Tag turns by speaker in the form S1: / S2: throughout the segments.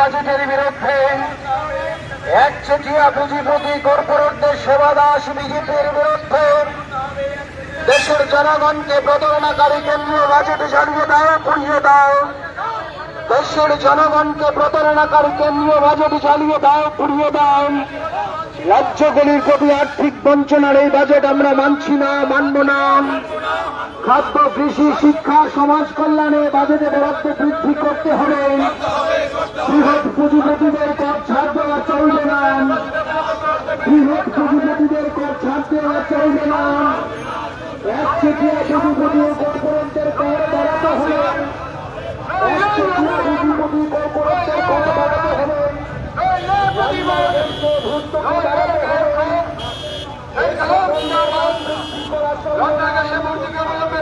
S1: বাজেটের বিরুদ্ধে একচেটিয়া পুঁজিপতি কর্পোরেটদের সেবা দাস বিজেপির বিরুদ্ধে দেশের জনগণকে প্রতারণাকারী কেন্দ্রীয় বাজেটে ঝাড়িয়ে দাও, পুড়িয়ে দাও। দেশের জনগণকে প্রতারণাকারী কেন্দ্রীয় বাজেট চালিয়ে দাও, পুড়িয়ে দাও। রাজ্যগুলির প্রতি আর্থিক বঞ্চনার এই বাজেট আমরা মানছি না, মানব না। খাদ্য, কৃষি, শিক্ষা, সমাজ কল্যাণে বাজেটে বরাদ্দ বৃদ্ধি করতে হবে। বৃহৎ পুঁজিপতিদের কর ছাড় দেওয়া চলবে না। বৃহৎ পুঁজিপতিদের কর ছাড় দেওয়া চলবে না। হবে একচেটিয়া পুঁজিপতি কর্পোরেটদের কর বাড়াতে হবে। বাড়াতে হবে।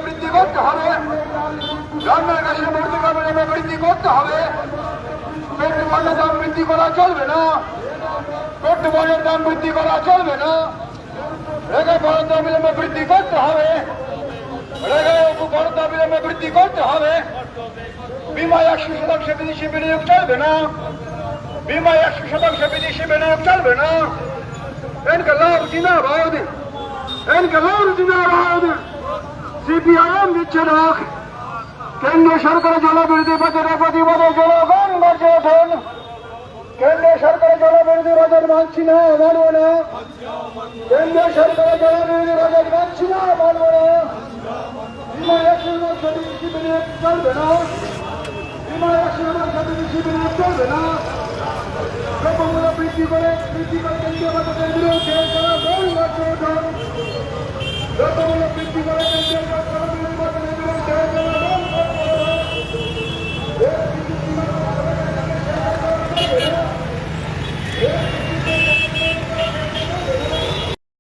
S2: বৃদ্ধি করতে বৃদ্ধি করতে হবে। পেট্রোলের দাম বৃদ্ধি করা চলবে না। পেট্রোলের দাম বৃদ্ধি করা চলবে না। রেগে বরাদ্দ অবিলম্বে বৃদ্ধি করতে হবে। রেগে বরাদ্দ অবিলম্বে বৃদ্ধি করতে হবে। বিমা একশো শতাংশ বিদেশি বিনিয়োগ চলবে না। বিমা একশো শতাংশ বিদেশি বিনিয়োগ চলবে না। এনকালাম জিন্দাবাদ। এনকালাম জিন্দাবাদ। সিপিআইএম দিচ্ছে ডাক কেন্দ্রীয় সরকারের জলবিরোধী বাজেটের প্রতিবাদে জনগণ গর্জে ওঠেন কেন্দ্রীয় সরকারের জনবিরোধী বাজেট মানছি না, মানব না। কেন্দ্রীয় সরকারের জনবিরোধী বাজেট মানছি না, মানব না। চলবে না। চলবে না।